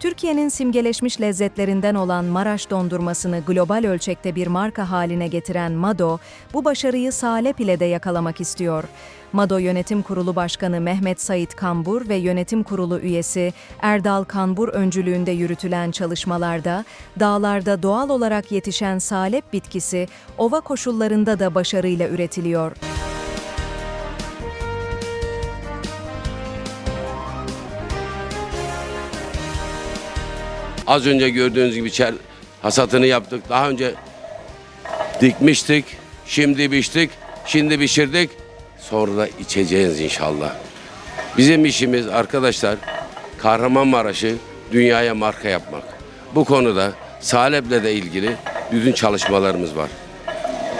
Türkiye'nin simgeleşmiş lezzetlerinden olan Maraş dondurmasını global ölçekte bir marka haline getiren Mado, bu başarıyı Salep ile de yakalamak istiyor. Mado Yönetim Kurulu Başkanı Mehmet Sait Kambur ve Yönetim Kurulu üyesi Erdal Kanbur öncülüğünde yürütülen çalışmalarda, dağlarda doğal olarak yetişen salep bitkisi, ova koşullarında da başarıyla üretiliyor. Az önce gördüğünüz gibi çer hasatını yaptık. Daha önce dikmiştik. Şimdi biçtik. Şimdi pişirdik. Sonra da içeceğiz inşallah. Bizim işimiz arkadaşlar Kahramanmaraş'ı dünyaya marka yapmak. Bu konuda Salep'le de ilgili bütün çalışmalarımız var.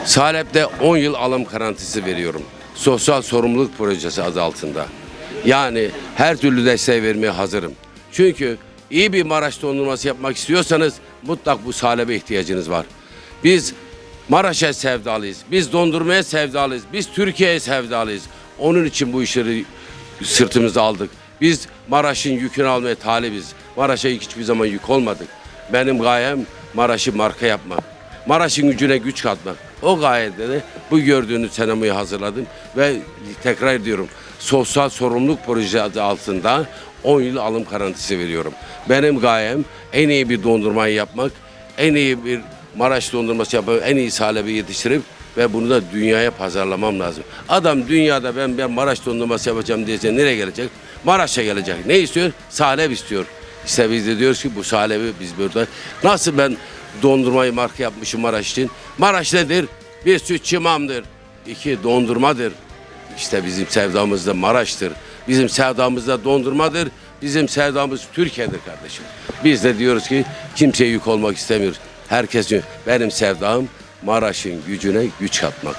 Salep'te 10 yıl alım garantisi veriyorum. Sosyal sorumluluk projesi adı altında. Yani her türlü desteği vermeye hazırım. Çünkü iyi bir Maraş dondurması yapmak istiyorsanız mutlak bu Salep'e ihtiyacınız var. Biz Maraş'a sevdalıyız. Biz dondurmaya sevdalıyız. Biz Türkiye'ye sevdalıyız. Onun için bu işleri sırtımıza aldık. Biz Maraş'ın yükünü almaya talibiz. Maraş'a hiçbir zaman yük olmadık. Benim gayem Maraş'ı marka yapmak. Maraş'ın gücüne güç katmak. O gayede de bu gördüğünüz senamoyu hazırladım ve tekrar ediyorum sosyal sorumluluk projesi altında 10 yıl alım garantisi veriyorum. Benim gayem en iyi bir dondurmayı yapmak, en iyi bir Maraş dondurması yapıp en iyi salebi yetiştirip ve bunu da dünyaya pazarlamam lazım. Adam dünyada ben ben Maraş dondurması yapacağım diyece nereye gelecek? Maraş'a gelecek. Ne istiyor? Salep istiyor. İşte biz de diyoruz ki bu salebi biz burada nasıl ben dondurmayı marka yapmışım Maraş için. Maraş nedir? Bir süt çimamdır. İki dondurmadır. İşte bizim sevdamız da Maraş'tır. Bizim sevdamız da dondurmadır. Bizim sevdamız Türkiye'dir kardeşim. Biz de diyoruz ki kimseye yük olmak istemiyoruz. Herkes benim sevdam Maraş'ın gücüne güç katmak.